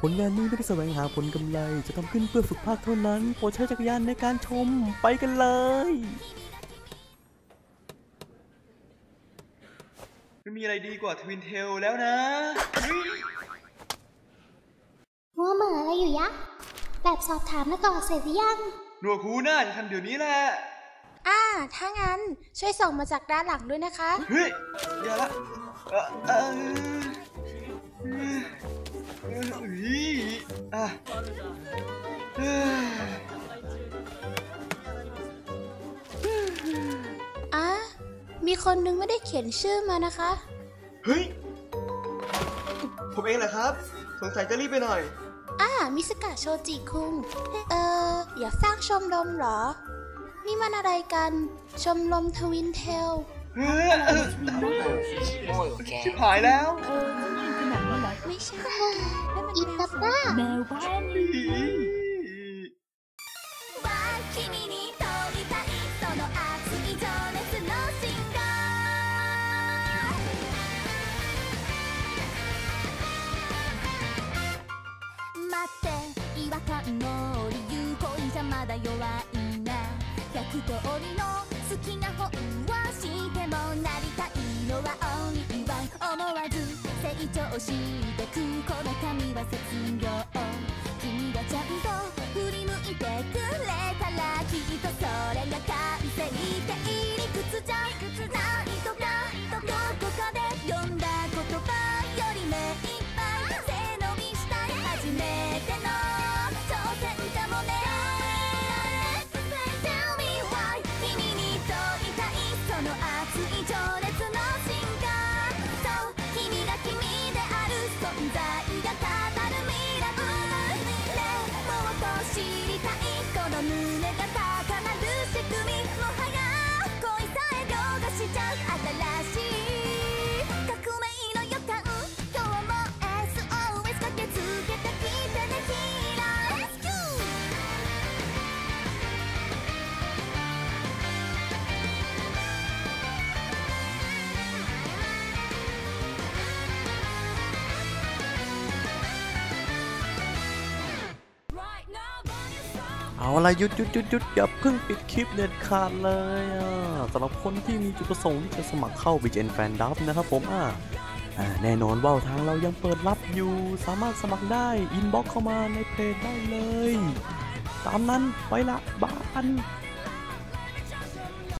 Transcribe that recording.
ผลงานนี้ไม่ได้แสวงหาผลกำไร จะทำขึ้นเพื่อฝึกภาคเท่านั้นโปรดใช้จักรยานในการชมไปกันเลยไม่มีอะไรดีกว่าทวินเทลแล้วนะเฮ้ยมัวเหม่ออะไรอยู่ยะ แบบสอบถามแล้วก่อนเสร็จหรือยัง หนวกหูน่าจะทำเดี๋ยวนี้แหละอ่า ถ้างั้นช่วยส่งมาจากด้านหลังด้วยนะคะ เฮ้ยอย่าละเออเออเออเออเฮ้ยอะเฮ้ยอะมีคนนึงไม่ได้เขียนชื่อมานะคะ เฮ้ย ผมเองแหละครับ สงสัยจะรีบไปหน่อย อ่ามิสกะโชจิคุง เอ่ออย่าสร้างชมรมเหรอ นี่มันอะไรกัน ชมรมทวินเทลเฮ้ยเออโง่อยู่แกชิบหายแล้ว ไม่ใช่ いたいその熱い情熱のシンガー待って違和感の理由恋じゃまだ弱いな百通りの好きな本はしてもなりたいのは only one 思わず成長してくこの髪は卒業君がちゃんと振り向いてくれたらきっとそれが完成ってい理屈じゃないとかどこかで読んだ言葉より目いっぱい背伸びしたい初めての挑戦かもね Tell me why 君に問いたいその熱い情熱。 เอาละหยุดหยุดหยุดหยุดอย่าเพิ่งปิดคลิปเด็ดขาดเลยอะสำหรับคนที่มีจุดประสงค์ที่จะสมัครเข้า BGN Fan d u b นะครับผมอะอ่าแน่นอนว่าทางเรายังเปิดรับอยู่ สามารถสมัครได้ อินบ็อกเข้ามาในเพจได้เลย ตามนั้นไปละบาน